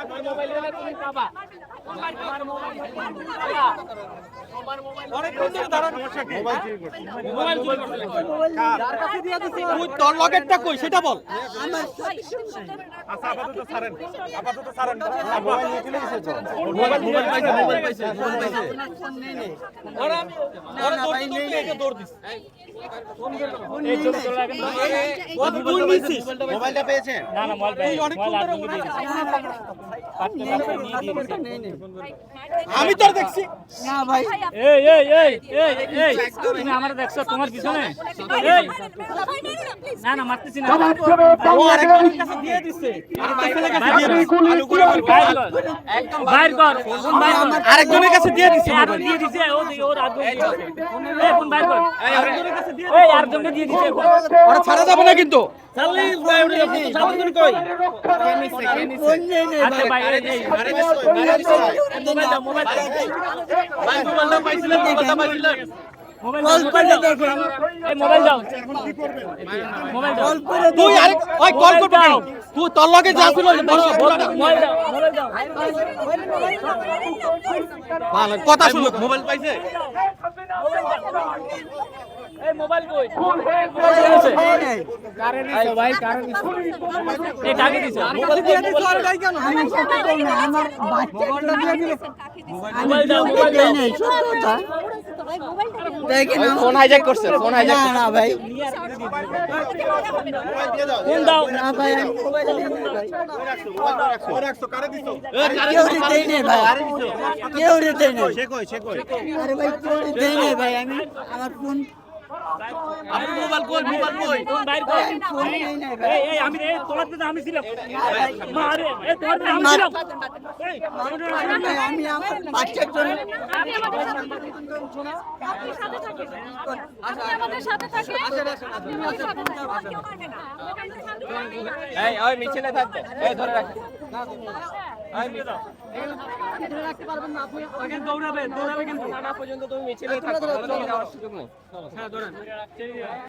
তোমার মোবাইল দিলে তুমি পাবা তোর লগেরটা কই? সেটা বল। আচ্ছা মোবাইলটা পেয়েছেন না না মোবাইল তুই আমি তোর দেখছি। এই এই এই এই এই। তুমি আমার দেখছ তোমার পিছনে? এই। না না মারতেছি না। ও আরেকজনের কাছে দিয়ে দিছে। একদম বাইর কর। আরেকজনের কাছে দিয়ে দিছে আরও দিয়ে দিছে ও ওর দিছে। এই ফোন বাইর কর। আরেকজনের কাছে দিয়ে এই আরেকজনকে দিয়ে দিছে। ওরা ছাড়া যাবে না কিন্তু। ছাড়লেই সাবধান কই? ভাই। এই এই মোবাইল দাও মোবাইল দাও ভাই মোবাইলটা পাইছিলেন মোবাইলটা পাইছিলেন মোবাইল দাও মোবাইল দাও এই মোবাইল দাও। মোবাইল দাও। তুই তোর লগে যা ছিল কথা শুনো মোবাইল পাইছে এই মোবাইল কই কারে দিছো ভাই কারে দিছো এই কাকে দিছো মোবাইল দিয়ে দিছো আর গাই কেন মোবাইল দাও মোবাইল দাও ফোন হাইজ্যাক করছে ফোন হাইজ্যাক না ভাই। ফোন দাও না ভাই। কেউ দিতেই নেই। সে কই সে কই? আরে ভাই কেউ দিতেই নেই ভাই। আমি আমার ফোন আমি মোবাইল কই মোবাইল কই ফোন বাইর কর ফোন নাই ভাই এই এই আমি এই তোমার দিকে আমি ছিলাম মারে এই তোমার দিকে আমি ছিলাম এই আমি আমার বাচ্চার জন্য আপনি আমাদের সাথে থাকেন। আপনি সাথে থাকেন। আপনি আমাদের সাথে থাকেন। আপনি আমাদের সাথে থাকেন। না। এই ওই মিছিলে থাকবে এই ধরে রাখ দৌড়াবে দৌড়াবে কিন্তু না পর্যন্ত তুমি মিছিলে থাকো সুযোগ নেই করেন।